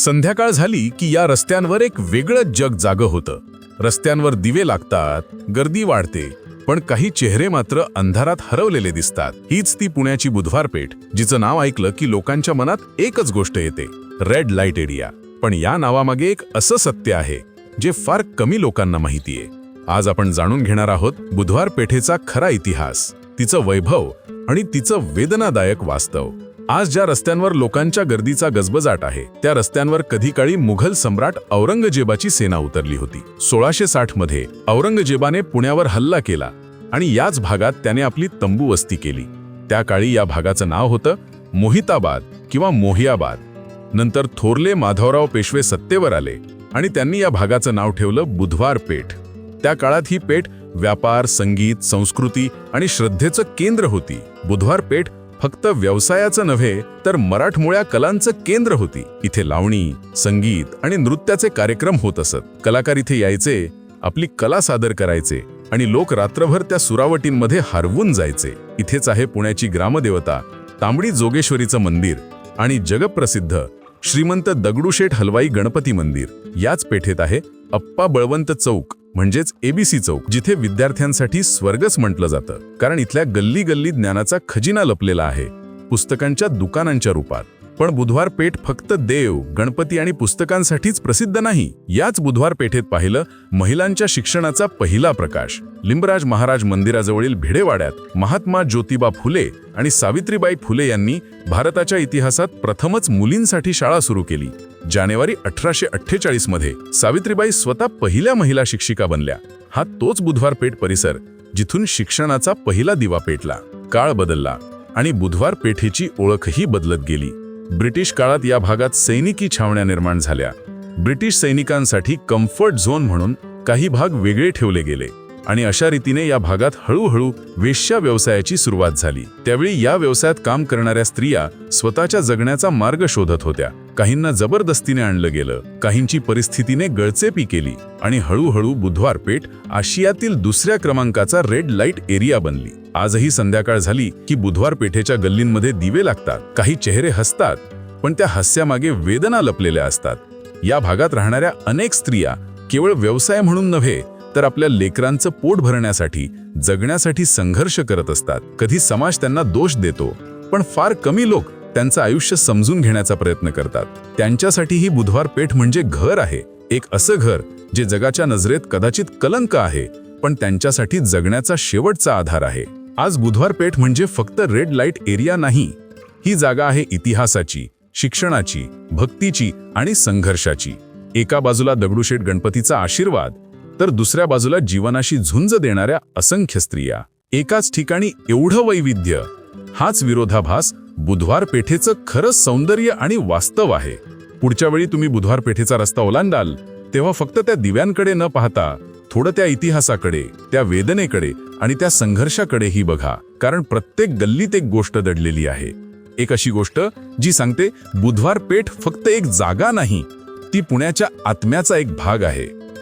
संध्याकाळ झाली की या रस्त्यांवर एक वेगळं जग जागं होतं. रस्त्यांवर दिवे लागतात गर्दी वाढते पण काही चेहरे मात्र अंधारात हरवलेले दिसतात. हीच ती पुण्याची बुधवार पेठ जिचं नाव ऐकलं की लोकांच्या मनात एकच गोष्ट येते रेड लाइट एरिया पण या नावामागे एक असं सत्य आहे जे फार कमी लोकांना माहितीये आज आपण जाणून घेणार आहोत बुधवार पेठेचा खरा इतिहास तिचं वैभव आणि तिचं वेदनादायक वास्तव. आज ज्या रस्त्यांवर लोकांच्या गर्दीचा गजबजाट आहे त्या रस्त्यांवर कधी काळी मुघल सम्राट औरंगजेबाची सेना उतरली होती. सोळाशे साठमध्ये औरंगजेबाने पुण्यावर हल्ला केला आणि याच भागात त्याने आपली तंबू वस्ती केली. त्या काळी या भागाचं नाव होतं मोहिताबाद किंवा मोहियाबाद. नंतर थोरले माधवराव पेशवे सत्तेवर आले आणि त्यांनी या भागाचं नाव ठेवलं बुधवार पेठ. त्या काळात ही पेठ व्यापार संगीत संस्कृती आणि श्रद्धेचं केंद्र होती. बुधवार पेठ फक्त व्यवसायाचं नव्हे तर मराठमोळ्या कलांचं केंद्र होती. इथे लावणी संगीत आणि नृत्याचे कार्यक्रम होत असत. कलाकार इथे यायचे आपली कला सादर करायचे आणि लोक रात्रभर त्या सुरावटींमध्ये हरवून जायचे. इथेच आहे पुण्याची ग्रामदेवता तांबडी जोगेश्वरीचं मंदिर आणि जगप्रसिद्ध श्रीमंत दगडूशेठ हलवाई गणपती मंदिर. याच पेठेत आहे अप्पा बळवंत चौक. म्हणजेच एबीसी चौक जिथे विद्यार्थ्यांसाठी स्वर्गच म्हटलं जातं. कारण इथल्या गल्ली गल्ली ज्ञानाचा खजिना लपलेला आहे. पुस्तकांच्या दुकानांच्या रूपात. पण बुधवार पेठ फक्त देव गणपती आणि पुस्तकांसाठीच प्रसिद्ध नाही. याच बुधवार पेठेत पाहिलं महिलांच्या शिक्षणाचा पहिला प्रकाश. लिंबराज महाराज मंदिराजवळील भिडेवाड्यात महात्मा ज्योतिबा फुले आणि सावित्रीबाई फुले यांनी भारताच्या इतिहासात प्रथमच मुलींसाठी शाळा सुरू केली. जानेवारी अठराशे अठ्ठेचाळीसमध्ये सावित्रीबाई स्वतः पहिल्या महिला शिक्षिका बनल्या. हा तोच बुधवार पेठ परिसर जिथून शिक्षणाचा पहिला दिवा पेटला. काळ बदलला आणि बुधवार पेठेची ओळखही बदलत गेली. ब्रिटिश काळात या भागात सैनिकी छावण्या निर्माण झाल्या. ब्रिटिश सैनिकांसाठी कम्फर्ट झोन म्हणून काही भाग वेगळे ठेवले गेले. आणि अशा रीतीने या भागात हळूहळू वेश्या व्यवसायाची सुरुवात झाली. त्यावेळी या व्यवसायात काम करणाऱ्या स्त्रिया स्वतःच्या जगण्याचा मार्ग शोधत होत्या. काहींना जबरदस्तीने आणलं गेलं. काहींची परिस्थितीने गळचेपी केली आणि हळूहळू बुधवार पेठ आशियातील दुसऱ्या क्रमांकाचा रेड लाइट एरिया बनली. आजही संध्याकाळ झाली की बुधवार पेठेच्या गल्लींमध्ये दिवे लागतात. काही चेहरे हसतात पण त्या हास्यामागे वेदना लपलेल्या असतात. या भागात राहणाऱ्या अनेक स्त्रिया केवळ व्यवसाय म्हणून नव्हे तर आपल्या लेकरांचं पोट भरण्यासाठी जगण्यासाठी संघर्ष करत असतात. कधी समाज त्यांना दोष देतो पण फार कमी लोक त्यांचं आयुष्य समजून घेण्याचा प्रयत्न करतात. त्यांच्यासाठी ही बुधवार पेठ म्हणजे घर आहे. एक असं घर जे जगाच्या नजरेत कदाचित कलंक आहे पण त्यांच्यासाठी जगण्याचा शेवटचा आधार आहे. आज बुधवार पेठ म्हणजे फक्त रेड लाइट एरिया नाही. ही जागा आहे इतिहासाची शिक्षणाची भक्तीची आणि संघर्षाची. एका बाजूला दगडूशेठ गणपतीचा आशीर्वाद तर दुसऱ्या बाजूला जीवनाशी झुंज देणाऱ्या असंख्य स्त्रिया. एकाच ठिकाणी एवढं वैविध्य. हाच विरोधाभास बुधवार पेठेचं खरं सौंदर्य आणि वास्तव आहे. पुढच्या वेळी तुम्ही बुधवार पेठेचा रस्ता ओलांडाल तेव्हा फक्त त्या दिव्यांकडे न पाहता थोडं त्या इतिहासाकडे त्या वेदनेकडे आणि त्या संघर्षाकडेही बघा कारण प्रत्येक गल्लीत एक गोष्ट दडलेली आहे. एक अशी गोष्ट जी सांगते बुधवार पेठ फक्त एक जागा नाही ती पुण्याच्या आत्म्याचा एक भाग आहे.